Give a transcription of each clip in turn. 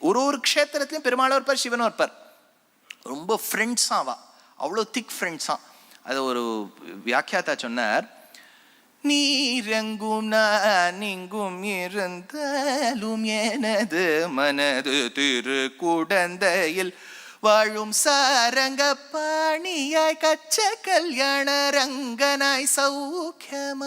ஒரு ஒரு க்ஷேத்திரத்துலையும் பெருமாளும் இருப்பார் சிவனும் இருப்பார் ரொம்ப ஃப்ரெண்ட்ஸாக வா அவ்வளோ திக் ஃப்ரெண்ட்ஸாக அது ஒரு வியாக்கியாத்தா சொன்னார் நீரங்கும் நான் இங்கும் இருந்தாலும் எனது மனது திரு குடந்தையில் வாழும் சாரங்க பாணியாய் கச்ச கல்யாண ரங்கனாய் சௌக்கியமாகவே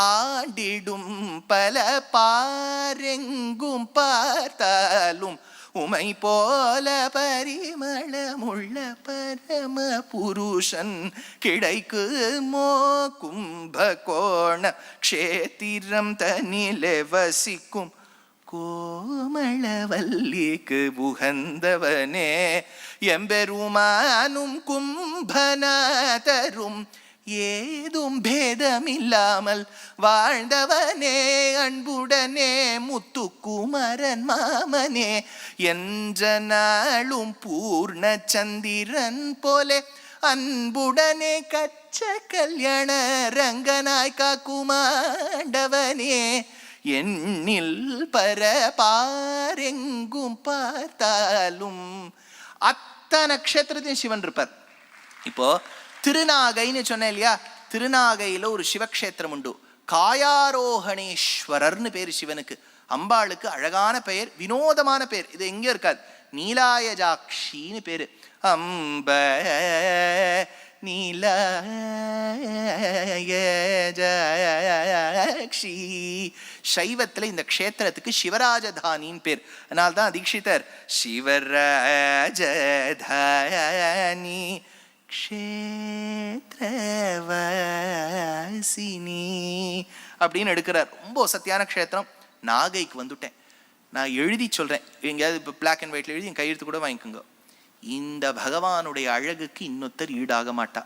ஆண்டிடும் பல பாரெங்கும் பார்த்தாலும் உமை போல பரிமளமுள்ள பரம புருஷன் கிடைக்குமோ கும்பகோண க்ஷேத்திரம் தனிலே வசிக்கும் கோமளவல்லிக்கு உகந்தவனே எம்பெருமானும் கும்பநாதரும் ஏதும் பேதமில்லாமல் வாழ்ந்தவனே அன்புடனே முத்துக்குமரன் மாமனே என்ற நாளும் பூர்ண சந்திரன் போலே அன்புடனே கச்ச கல்யாண ரங்கனாய் காக்குமாண்டவனே எண்ணில் பர பாரெங்கும் பார்த்தாலும் அத்தனை நட்சத்திரத்தையும் சிவன் இருப்பார் இப்போ திருநாகைன்னு சொன்னேன் இல்லையா திருநாகையில ஒரு சிவக்ஷேத்திரம் உண்டு காயாரோகணேஸ்வரர்னு பேர் சிவனுக்கு அம்பாளுக்கு அழகான பெயர் வினோதமான பெயர் இது எங்கே இருக்காது நீலாயஜாட்சின்னு பேரு அம்ப நீலாயஜாக்ஷி சைவத்தில் இந்த க்ஷேத்திரத்துக்கு சிவராஜதானின்னு பேர். அதனால தான் தீட்சிதர் சிவராஜதானி க்ஷேத்திரவாசினி அப்படின்னு எடுக்கிறார். ரொம்ப சத்தியான க்ஷேத்திரம். நாகைக்கு வந்துட்டேன். நான் எழுதி சொல்கிறேன் எங்கேயாவது இப்போ பிளாக் அண்ட் ஒயிட்டில் எழுதி என் கையெழுத்து கூட வாங்கிக்கோங்க. இந்த பகவானுடைய அழகுக்கு இன்னொருத்தர் ஈடாக மாட்டா.